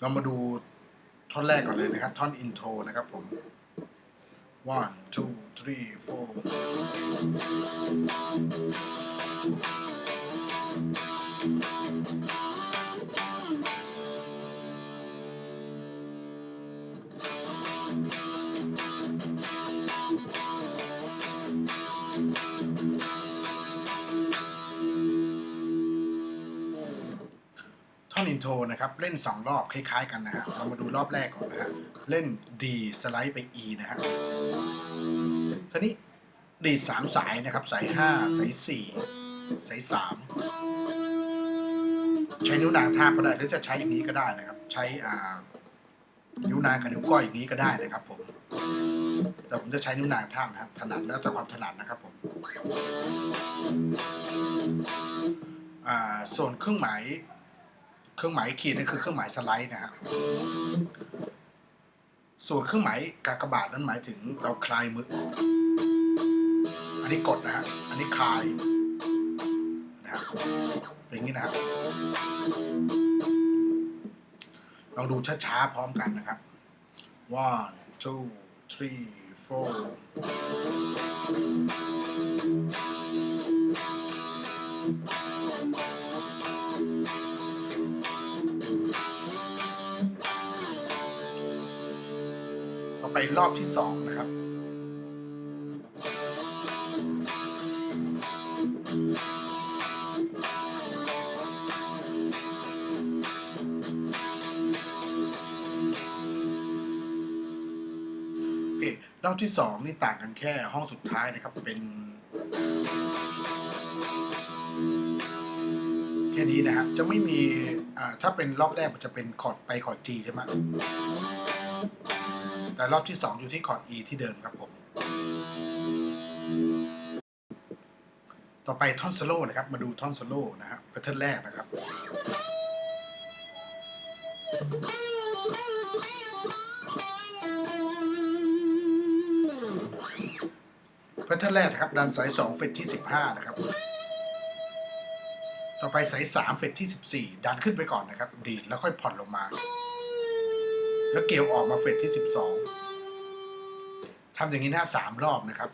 เรามาดูท่อนแรกก่อนเลยนะครับ ท่อนอินโทรนะครับผม one two three four ท่อนอินโทรนะครับ เล่น 2 รอบคล้ายๆกันนะฮะเรามาดูรอบแรกก่อนนะฮะเล่น D สไลด์ไป E นะฮะทีนี้ดีดสามสายนะครับ สายห้าสายสี่สายสามใช้นิ้วนางทาบก็ได้หรือจะใช้อย่างนี้ก็ได้นะครับ ใช้อ่านิ้วนางกับนิ้วก้อยอย่างนี้ก็ได้นะครับผมแต่ผมจะใช้นิ้วนางทาบนะครับถนัดแล้วแต่ความถนัดนะครับผมส่วนเครื่องหมาย เครื่องหมายขีดนั่นคือเครื่องหมายสไลด์นะฮะส่วนเครื่องหมายกากบาทนั้นหมายถึงเราคลายมือออกอันนี้กดนะฮะ อันนี้คลายนะฮะอย่างนี้นะครับ ลองดูช้าๆพร้อมกันนะครับ one two three four ไปรอบที่สองนะครับ โอเค รอบที่สองนี่ต่างกันแค่ห้องสุดท้ายนะครับ เป็น แค่นี้นะครับ จะไม่มี อ่า ถ้าเป็นรอบแรกมันจะเป็นคอร์ดไปคอร์ด G ใช่ไหม แต่รอบที่ 2 อยู่ที่คอร์ด E ที่เดิมครับผม ต่อไปท่อนโซโล่นะครับ มาดูท่อนโซโล่นะฮะแพทเทิร์นแรกนะครับ แพทเทิร์นแรกนะครับ ดันสาย 2 เฟรตที่ 15 นะครับ ต่อไปสาย 3 เฟรตที่ 14 ดันขึ้นไปก่อนนะครับ ดีดแล้วค่อยผ่อนลงมา แล้วเกลียวออกมาเฟรตที่12ทำอย่างนี้นะสามรอบนะครับ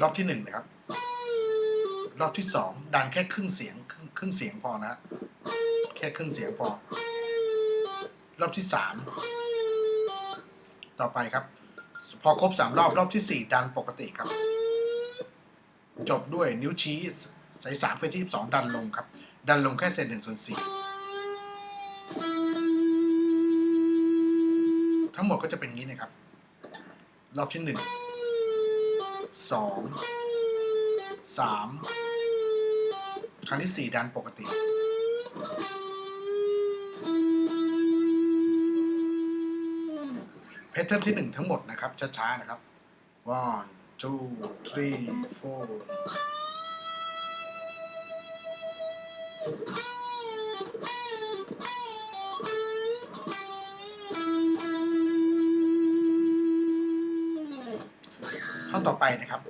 รอบที่หนึ่งนะครับ รอบที่สองดันแค่ครึ่งเสียงครึ่งครึ่งเสียงพอนะ แค่ครึ่งเสียงพอ รอบที่สามต่อไปครับ พอครบสามรอบรอบที่สี่ดันปกติครับ จบด้วยนิ้วชี้ใสายสามเฟสที่สองดันลงครับ ดันลงแค่เศษหนึ่งส่วนสี่ ทั้งหมดก็จะเป็นอย่างนี้นะครับ รอบที่หนึ่งสองสามครั้งที่สี่ดันปกติแพทเทิร์นที่หนึ่งทั้งหมดนะครับ ช้าๆนะครับ one two three four ต่อไปนะครับ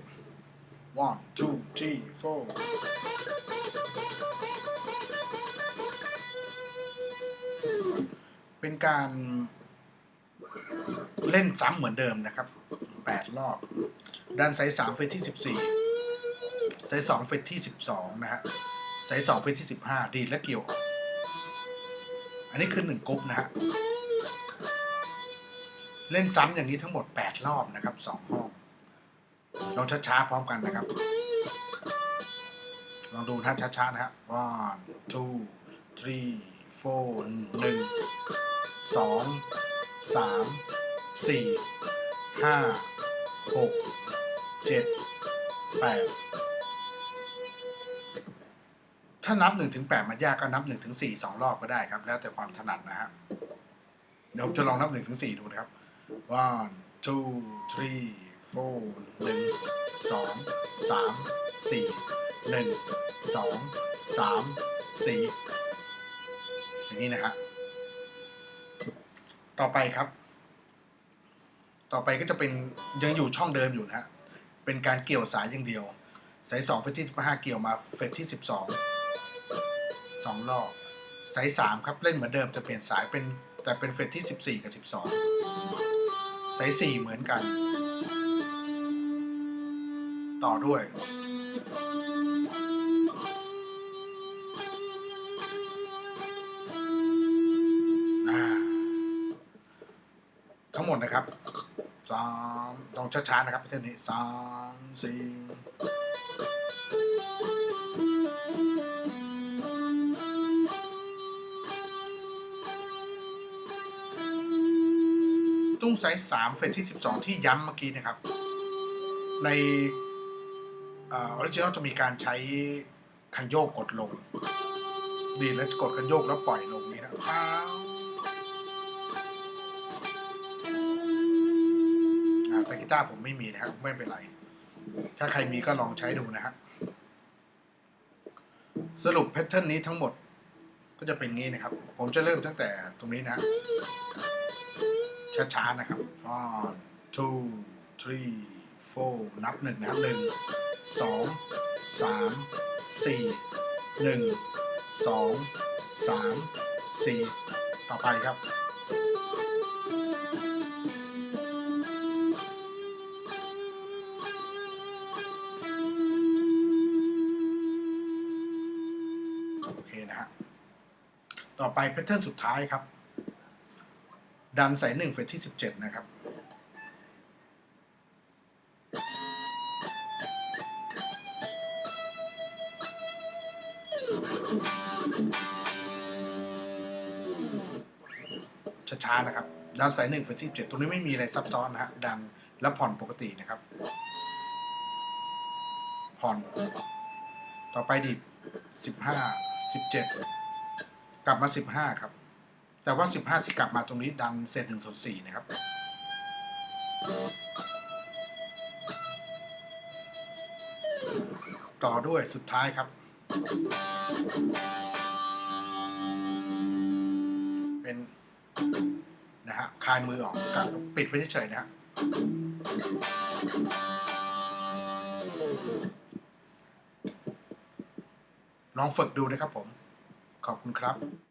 one two three four เป็นการเล่นซ้ำเหมือนเดิมนะครับแปดรอบดันสายสามเฟสที่สิบสี่สายสองเฟสที่สิบสองนะฮะสายสองเฟสที่สิบห้าดีดและเกี่ยว อันนี้คือหนึ่งกรุ๊ปนะฮะ เล่นซ้ำอย่างนี้ทั้งหมด 8 รอบนะครับสองห้อง ลองช้าๆพร้อมกันนะครับ ลองดูนะช้าๆนะฮะ one two three four หนึ่งสองสามสี่ห้าหกเจ็ดแปดถ้านับหนึ่งถึงแปดมันยากก็นับหนึ่งถึงสี่สองรอบก็ได้ครับ แล้วแต่ความถนัดนะฮะเดี๋ยวผมจะลองนับหนึ่งถึงสี่ดูนะครับ one two three four หนึ่งสองสามสี่หนึ่งสองสามสี่อย่างนี้นะฮะต่อไปครับ ต่อไปก็จะเป็นยังอยู่ช่องเดิมอยู่นะฮะเป็นการเกี่ยวสายอย่างเดียว สายสองเฟสที่ห้าเกี่ยวมาเฟสที่สิบสองสองรอบสายสามครับเล่นเหมือนเดิมจะเปลี่ยนสายเป็นแต่เป็นเฟรตที่สิบสี่กับสิบสองสายสี่เหมือนกัน ต่อด้วยอ่าทั้งหมดนะครับสามต้องช้าๆนะครับเท่านี้สามสี่ตุ้งไซส์สามเฟสที่สิบสองที่ย้ำเมื่อกี้นะครับ ใน ออริจินอลจะมีการใช้คันโยกกดลง ดีแล้วกดคันโยกแล้วปล่อยลงนี้นะป้าวแต่กีตาร์ผมไม่มีนะครับ ไม่เป็นไร ถ้าใครมีก็ลองใช้ดูนะฮะสรุปแพทเทิร์นนี้ทั้งหมดก็จะเป็นงี้นะครับ ผมจะเริ่มตั้งแต่ตรงนี้นะ ช้าๆนะครับ one two three four นับหนึ่งนะครับหนึ่ง สองสามสี่หนึ่งสองสามสี่ต่อไปครับโอเคนะฮะต่อไปแพทเทิร์นสุดท้ายครับ ดันใสายหนึ่งเฟสที่สิบเจ็ดนะครับ ช้านะครับ ดันสายหนึ่งเฟสที่เจ็ดตรงนี้ไม่มีอะไรซับซ้อนนะฮะดันแล้วผ่อนปกตินะครับ ผ่อน ต่อไปดิดสิบห้าสิบเจ็ดกลับมาสิบห้าครับ แต่ว่าสิบห้าที่กลับมาตรงนี้ดันเศษหนึ่งส่วนสี่นะครับต่อด้วยสุดท้ายครับ คลายมือออกกับปิดไว้เฉยๆนะฮะลองฝึกดูนะครับผม ขอบคุณครับ